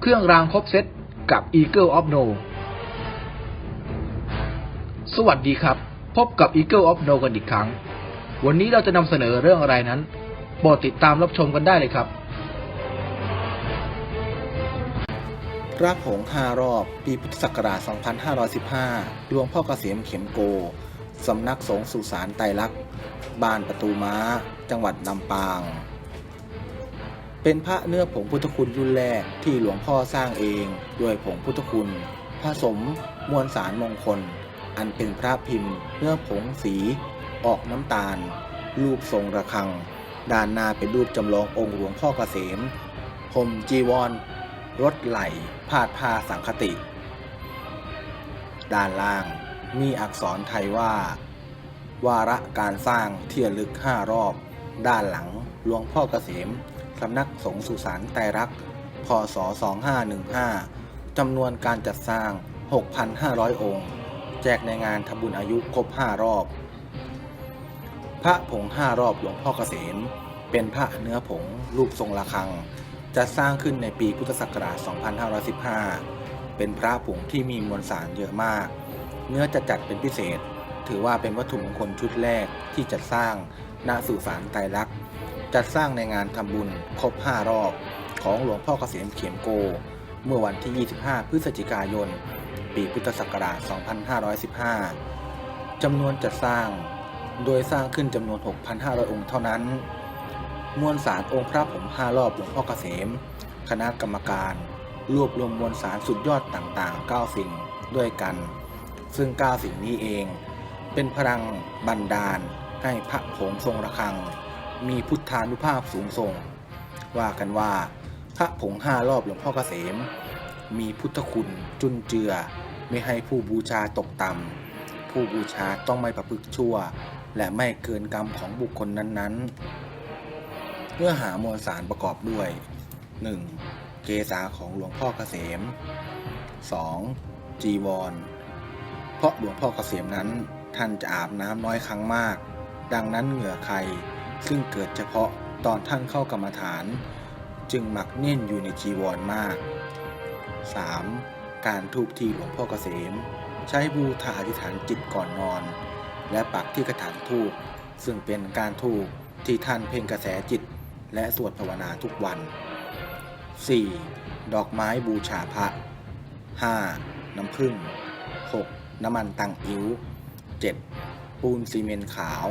เครื่องรางครบเซตกับ Eagle of No สวัสดีครับ พบกับ Eagle of No กันอีกครั้ง วันนี้เราจะนำเสนอเรื่องอะไรนั้นโปรดติดตามรับชมกันได้เลยครับพระผงห้ารอบ ปีพุทธศักราช 2515 หลวงพ่อกเกษมเข็มโก สำนักสงฆ์สุสานไตรลักษณ์บ้านประตูม้า จังหวัดลำปาง เป็นพระเนื้อผงพุทธคุณรุ่นแรกที่หลวงพ่อสร้างเองด้วยผงพุทธคุณ ผสมมวลสารมงคล อันเป็นพระพิมพ์เนื้อผงสี ออกน้ำตาล รูปทรงระฆัง ด้านหน้าเป็นรูปจำลององค์หลวงพ่อเกษมห่มจีวรรถไหลพาดผ้าสังคติ ด้านล่างมีอักษรไทยว่า วาระการสร้างเที่ยลึกห้ารอบ ด้านหลังหลวงพ่อเกษม สำนักสงฆ์สุสานไตรรักษ์พศ 2515 จำนวนการจัดสร้าง 6,500 องค์ แจกในงานทำบุญอายุครบ 5 รอบ พระผง 5 รอบหลวงพ่อเกษม เป็นพระเนื้อผงรูปทรงระฆังจะสร้างขึ้นในปีพุทธศักราช 2515 เป็นพระผงที่มีมวลสารเยอะมาก เนื้อจะจัดเป็นพิเศษ ถือว่าเป็นวัตถุมงคลชุดแรกที่จัดสร้างณสุสานไตรลักษณ์ จัดสร้างในงานทำบุญครบ 5 รอบ ของหลวงพ่อเกษมเขียมโก เมื่อวันที่ 25 พฤศจิกายน ปีพุทธศักราช 2515 จำนวนจัดสร้าง โดยสร้างขึ้นจำนวน 6,500 องค์เท่านั้น มวลสารองค์พระผม 5 รอบหลวงพ่อเกษม คณะกรรมการ รวบรวมมวลสารสุดยอดต่างๆ 9 สิ่งด้วยกัน ซึ่ง 9 สิ่งนี้เอง เป็นพลังบันดาลให้พระผงทรงระฆัง มีพุทธานุภาพสูงส่ง ว่ากันว่าพระผงห้ารอบหลวงพ่อเกษม มีพุทธคุณจุนเจือ ไม่ให้ผู้บูชาตกต่ำผู้บูชาต้องไม่ประพฤติชั่ว และไม่เกินกรรมของบุคคลนั้นๆเนื้อหามวลสารประกอบด้วย 1. เกษาของหลวงพ่อเกษม 2. จีวร เพราะหลวงพ่อเกษมนั้นท่านจะอาบน้ำน้อยครั้งมาก ดังนั้นเหงื่อใคร ซึ่งเกิดเฉพาะตอนท่านเข้ากรรมฐาน จึงหมักเน่นอยู่ในจีวรมาก 3. การทูบที่หลวงพ่อเกษม ใช้บูชาอธิษฐานจิตก่อนนอน และปักที่กระถางทูบซึ่งเป็นการทูบที่ท่านเพ่งกระแสจิต และสวดภาวนาทุกวัน 4. ดอกไม้บูชาพระ 5. น้ำผึ้ง 6. น้ำมันตังอิ้ว 7. ปูนซีเมนต์ขาว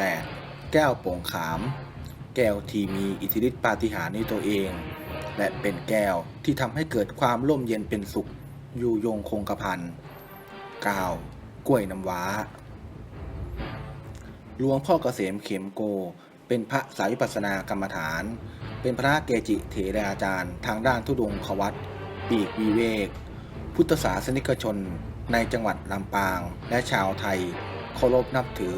8. แก้วโป่งขาม แก้วที่มีอิทธิฤทธิปาฏิหาริย์ในตัวเอง และเป็นแก้วที่ทำให้เกิดความร่มเย็นเป็นสุข อยู่ยงคงกระพัน 9. กล้วยน้ำว้าหลวงพ่อเกษมเข็มโก เป็นพระสายวิปัสสนากรรมฐาน เป็นพระเกจิเถรอาจารย์ ทางด้านทุดงควัตปีกวิเวก พุทธศาสนิกชนในจังหวัดลำปาง และชาวไทยเคารพนับถือ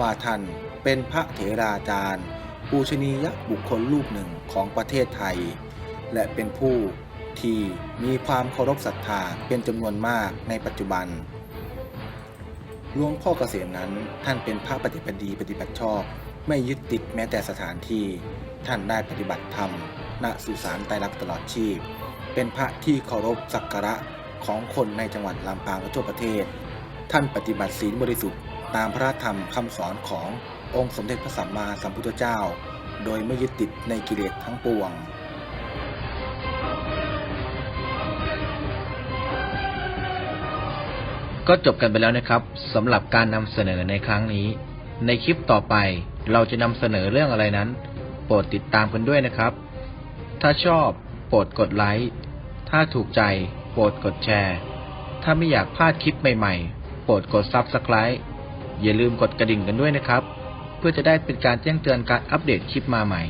ว่าท่าน เป็นพระเถราจารย์ ปูชนียบุคคลรูปหนึ่งของประเทศไทย และเป็นผู้ที่มีความเคารพศรัทธาเป็นจำนวนมากในปัจจุบันหลวงพ่อเกษมนั้นท่านเป็นพระปฏิบัติดีปฏิบัติชอบ ไม่ยึดติดแม้แต่สถานที่ท่านได้ปฏิบัติธรรมณสุสานไตรลักษณ์ตลอดชีพ เป็นพระที่เคารพสักการะของคนในจังหวัดลำปางและทั่วประเทศ ท่านปฏิบัติศีลบริสุทธิ์ตามพระธรรมคำสอนของ องค์สมเด็จพระสัมมาสัมพุทธเจ้า โดยไม่ยึดติดในกิเลสทั้งปวง ก็จบกันไปแล้วนะครับสำหรับการนำเสนอในครั้งนี้ ในคลิปต่อไปเราจะนำเสนอเรื่องอะไรนั้น โปรดติดตามกันด้วยนะครับ ถ้าชอบโปรดกดไลค์ ถ้าถูกใจโปรดกดแชร์ ถ้าไม่อยากพลาดคลิปใหม่ๆ โปรดกด Subscribe อย่าลืมกดกระดิ่งกันด้วยนะครับ พื่อจะได้เป็นการแจ้งเตือนการอัปเดตคลิปมาใหม่